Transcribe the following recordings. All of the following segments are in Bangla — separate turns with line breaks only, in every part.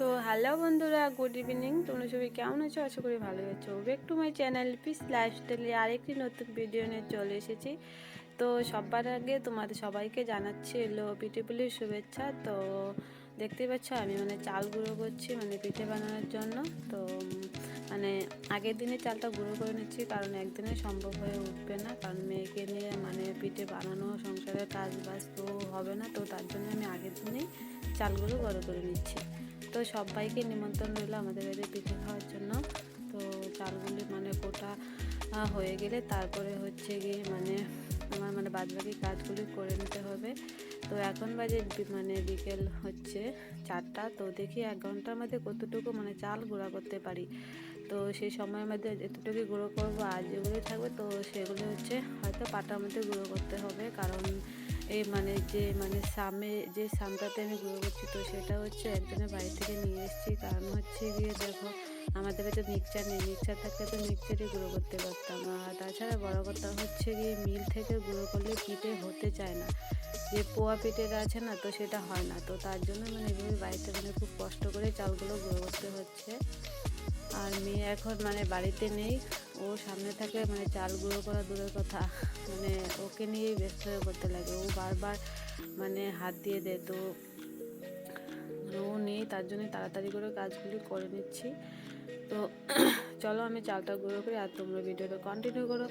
তো হ্যালো বন্ধুরা গুড ইভিনিং তোমরা সবাই কেমন আছো? আশা করি ভালো আছো। Back to my channel peace লাইফস্টাইলে আরেকটি নতুন ভিডিও নিয়ে চলে এসেছি। তো সবার আগে তোমাদের সবাইকে জানাচ্ছি এলো পিঠেপুলির শুভেচ্ছা। তো দেখতেই পাচ্ছ, আমি মানে চাল গুঁড়ো করছি মানে পিঠে বানানোর জন্য। তো মানে আগের দিনে চালটা গুঁড়ো করে নিচ্ছি, কারণ একদিনে সম্ভব হয়ে উঠবে না। কারণ মেয়েকে নিয়ে মানে পিঠে বানানো, সংসারের কাজ বাজ তো হবে না। তো তার জন্য আমি আগের দিনেই চালগুলো গুঁড়ো করে নিচ্ছি। তো সবাইকে নিমন্ত্রণ রইল আমাদের বাড়িতে পিঠে খাওয়ার জন্য। তো চালগুলি মানে গোটা হয়ে গেলে তারপরে হচ্ছে গিয়ে মানে আমার মানে বাদবাকি কাজগুলি করে নিতে হবে। তো এখন বাজে মানে বিকেল হচ্ছে চারটা। তো দেখি এক ঘণ্টার মধ্যে কতটুকু মানে চাল গুঁড়া করতে পারি। তো সেই সময়ের মধ্যে এতটুকু গুঁড়ো করব, আর যেগুলো থাকবে তো সেগুলো হচ্ছে হয়তো পাটার মধ্যে গুঁড়ো করতে হবে। কারণ এই মানে যে মানে সামে, যে সামটাতে আমি গুঁড়ো করছি তো সেটা হচ্ছে একজনের বাড়ি থেকে নিয়ে এসেছি। কারণ হচ্ছে গিয়ে দেখো, আমাদের তো মিক্সচার নেই। মিক্সচার থাকলে তো মিক্সচারই গুঁড়ো করতে পারতাম। আর তাছাড়া বড় কথা হচ্ছে গিয়ে মিল থেকে গুঁড়ো করলে পিঠে হতে চায় না। যে পোয়া পিঠেটা আছে না, তো সেটা হয় না। তো তার জন্য মানে এভাবে বাড়িতে মানে খুব কষ্ট করে চালগুলো গুঁড়ো করতে হচ্ছে। আর মেয়ে এখন মানে বাড়িতে নেই। ও সামনে থাকলে মানে চাল গুঁড়ো করা দূরের কথা মানে ওকে নিয়েই ব্যস্ত হয়ে করতে লাগে। ও বারবার মানে হাত দিয়ে দেয় তো মানে ও নেই, তার জন্য তাড়াতাড়ি করে কাজগুলি করে নিচ্ছি। তো চলো আমি চালটা গুঁড়ো করি আর তোমরা ভিডিওটা কন্টিনিউ করো।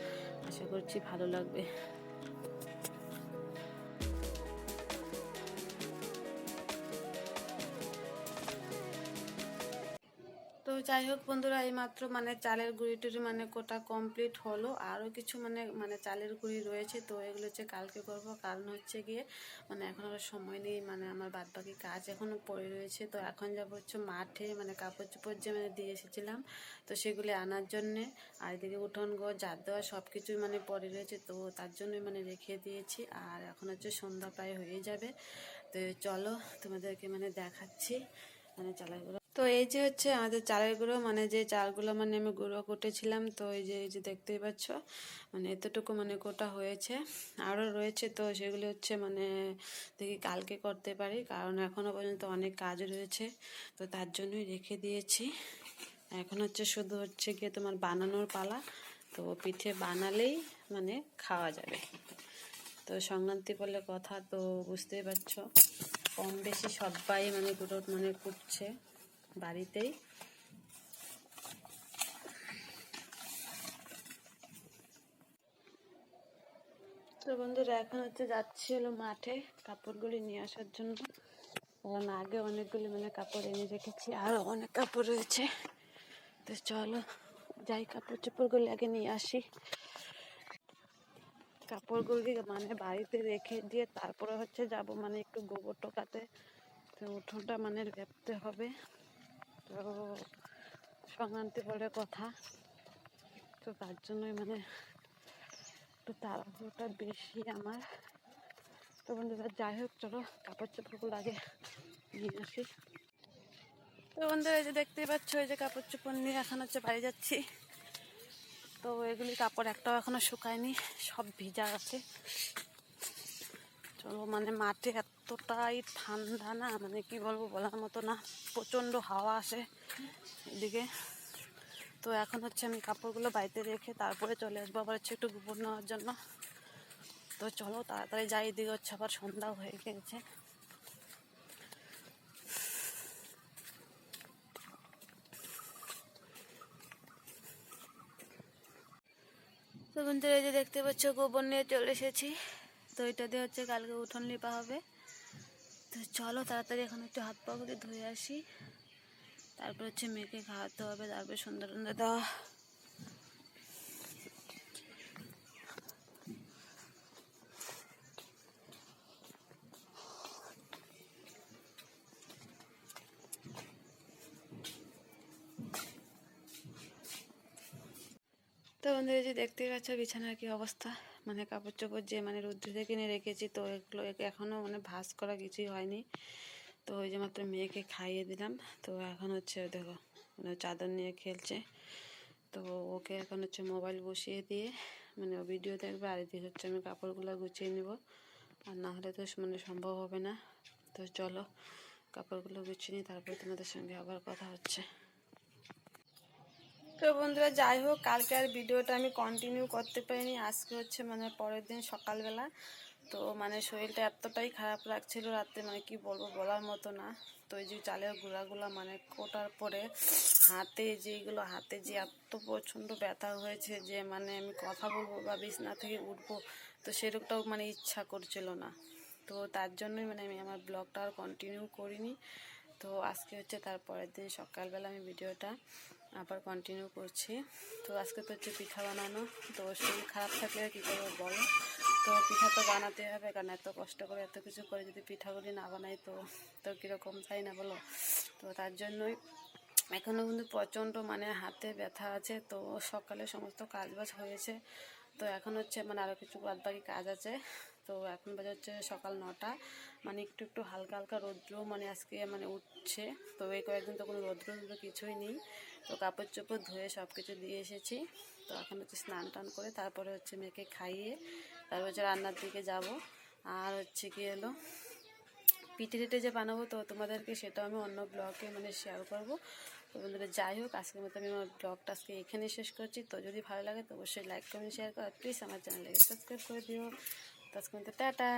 আশা করছি ভালো লাগবে। যাই হোক বন্ধুরা এই মাত্র মানে চালের গুঁড়িটির মানে কোটা কমপ্লিট হলো। আরও কিছু মানে মানে চালের গুঁড়ি রয়েছে, তো এগুলো হচ্ছে কালকে করব। কারণ হচ্ছে গিয়ে মানে এখন আর সময় নেই মানে আমার বাদ বাকি কাজ এখনও পড়ে রয়েছে। তো এখন যাব হচ্ছে মাঠে মানে কাপড় চোপড় যে মানে দিয়ে এসেছিলাম, তো সেগুলি আনার জন্যে। আর এদিকে উঠোন গো জাত দেওয়া সব কিছুই মানে পড়ে রয়েছে, তো তার জন্যই মানে রেখে দিয়েছি। আর এখন হচ্ছে সন্ধ্যা প্রায় হয়ে যাবে। তো চলো তোমাদেরকে মানে দেখাচ্ছি মানে চালের গুঁড়ো তো এই যে হচ্ছে আমাদের চালের গুঁড়ো মানে যে চালগুলো মানে আমি গুঁড়ো কুটেছিলাম, তো এই যে এই যে দেখতেই পাচ্ছ মানে এতটুকু মানে কোটা হয়েছে। আরও রয়েছে, তো সেগুলো হচ্ছে মানে দেখি কালকে করতে পারি, কারণ এখনও পর্যন্ত অনেক কাজ রয়েছে, তো তার জন্যই রেখে দিয়েছি। এখন হচ্ছে শুধু হচ্ছে গিয়ে তোমার বানানোর পালা, তো পিঠে বানালেই মানে খাওয়া যাবে। তো সংক্রান্তি বলে কথা, তো বুঝতেই পারছ, কম বেশি সবাই মানে গুঁড়ো মানে কুটছে। বাড়িতেই। তো বন্ধুরা, এখন হচ্ছে যাচ্ছি হলো মাঠে কাপড়গুলি নিয়ে আসার জন্য। কারণ আগে অনেকগুলি মানে কাপড় এনে রেখেছি আরও অনেক কাপড় রয়েছে। তো চলো, যাই কাপড় চোপড়গুলি আগে নিয়ে আসি। কাপড়গুলি মানে বাড়িতে রেখে দিয়ে তারপরে হচ্ছে যাব মানে একটু গোবর টোকাতে। তো উঠোনটা মানে লেপতে হবে। তো সংক্রান্তি বলে কথা। তো তার জন্যই মানে একটু তাড়াহুড়োটা বেশি আমার। তো বন্ধুরা, যাই হোক, চলো কাপড় চোপড়গুলো আগে নিয়ে আসি। তো বন্ধুরা, এই যে দেখতেই পাচ্ছ, এই যে কাপড় চোপড় নিয়ে এখন হচ্ছে বাড়ি যাচ্ছি। তো এগুলি কাপড় একটাও এখনও শুকায়নি, সব ভিজা আছে। চলো মানে মাঠে এতটাই ঠান্ডা না মানে কি বলব বলার মতো না, প্রচণ্ড হাওয়া আসে এদিকে। তো এখন হচ্ছে আমি কাপড়গুলো বাড়িতে রেখে তারপরে চলে আসব, আবার হচ্ছে একটু গোবর নেওয়ার জন্য। তো চলো, তাড়াতাড়ি যাই, এদিকে হচ্ছে আবার সন্ধ্যা হয়ে গিয়েছে। তো বন্ধুরা যে দেখতে পাচ্ছ, গোবর নিয়ে চলে এসেছি। তো এটা দিয়ে হচ্ছে কালকে উঠোন লিপা হবে। তো চলো তাড়াতাড়ি এখন একটু হাত পা করে ধুয়ে আসি। তারপর হচ্ছে মেয়েকে খাওয়াতে হবে, তারপরে টন্ধা দেওয়া। তো বন্ধুরা যে দেখতেই পাচ্ছ বিছানার কি অবস্থা। মানে কাপড় চোপড় যে মানে রুদ্রে থেকে কিনে রেখেছি, তো এগুলো এ- এখনও মানে ভাঁজ করা কিছুই হয়নি। তো ওই যে মাত্র মেয়েকে খাইয়ে দিলাম। তো এখন হচ্ছে দেখো মানে চাদর নিয়ে খেলছে। তো ওকে এখন হচ্ছে মোবাইল বসিয়ে দিয়ে মানে ভিডিও দেখবে, আর এদিকে হচ্ছে আমি কাপড়গুলো গুছিয়ে নেব। আর না হলে তো মানে সম্ভব হবে না। তো চলো, কাপড়গুলো গুছিয়ে নিই, তারপরে তোমাদের সঙ্গে আবার কথা হচ্ছে। তো বন্ধুরা, যাই হোক, কালকে আর ভিডিওটা আমি কন্টিনিউ করতে পারিনি। আজকে হচ্ছে মানে পরের দিন সকালবেলা। তো মানে শরীরটা এতটাই খারাপ লাগছিল রাতে মানে কি বলব বলার মতো না। তো এই যে চালের গুঁড়াগুলো মানে কোটার পরে হাতে যেগুলো হাতে যে এত প্রচণ্ড ব্যথা হয়েছে যে মানে আমি কথা বলব বা বিছনা থেকে উঠবো, তো সেরকমটাও মানে ইচ্ছা করছিল না। তো তার জন্যই মানে আমি আমার ব্লগটা আর কন্টিনিউ করিনি। তো আজকে হচ্ছে তার পরের দিন সকালবেলা আমি ভিডিওটা আবার কন্টিনিউ করছি। তো আজকে তো হচ্ছে পিঠা বানানো, তো শরীর খারাপ থাকলে কী করব বলো? তো পিঠা তো বানাতে হবে, কারণ এত কষ্ট করে এত কিছু করে যদি পিঠাগুলি না বানাই তো তো কীরকম তাই না বলো? তো তার জন্যই এখনও কিন্তু প্রচণ্ড মানে হাতে ব্যথা আছে, তো সকালে সমস্ত কাজবাজ হয়েছে। তো এখন হচ্ছে মানে আরও কিছু বাদ বাকি কাজ আছে। তো এখন বাজে হচ্ছে সকাল নটা। মানে একটু একটু হালকা হালকা রৌদ্র মানে আজকে মানে উঠছে। তো এই কয়েকদিন তো কোনো রৌদ্র রৌদ্র কিছুই নেই। তো কাপড় চোপড় ধুয়ে সব কিছু দিয়ে এসেছি। তো এখন হচ্ছে স্নান টান করে তারপরে হচ্ছে মেয়েকে খাইয়ে তারপর হচ্ছে রান্নার দিকে যাব। আর হচ্ছে কি হলো, পিঠে টিটে যে বানাবো তো তোমাদেরকে সেটাও আমি অন্য ব্লগে মানে শেয়ার করব। তো বন্ধুরা, যাই হোক, আজকের মতো আমি আমার ব্লগটা আজকে এখানে শেষ করছি। তো যদি ভালো লাগে তো অবশ্যই লাইক কমেন্ট শেয়ার করো। প্লিজ আমার চ্যানেলটাকে সাবস্ক্রাইব করে দিও। তো আজকের মতো টাটা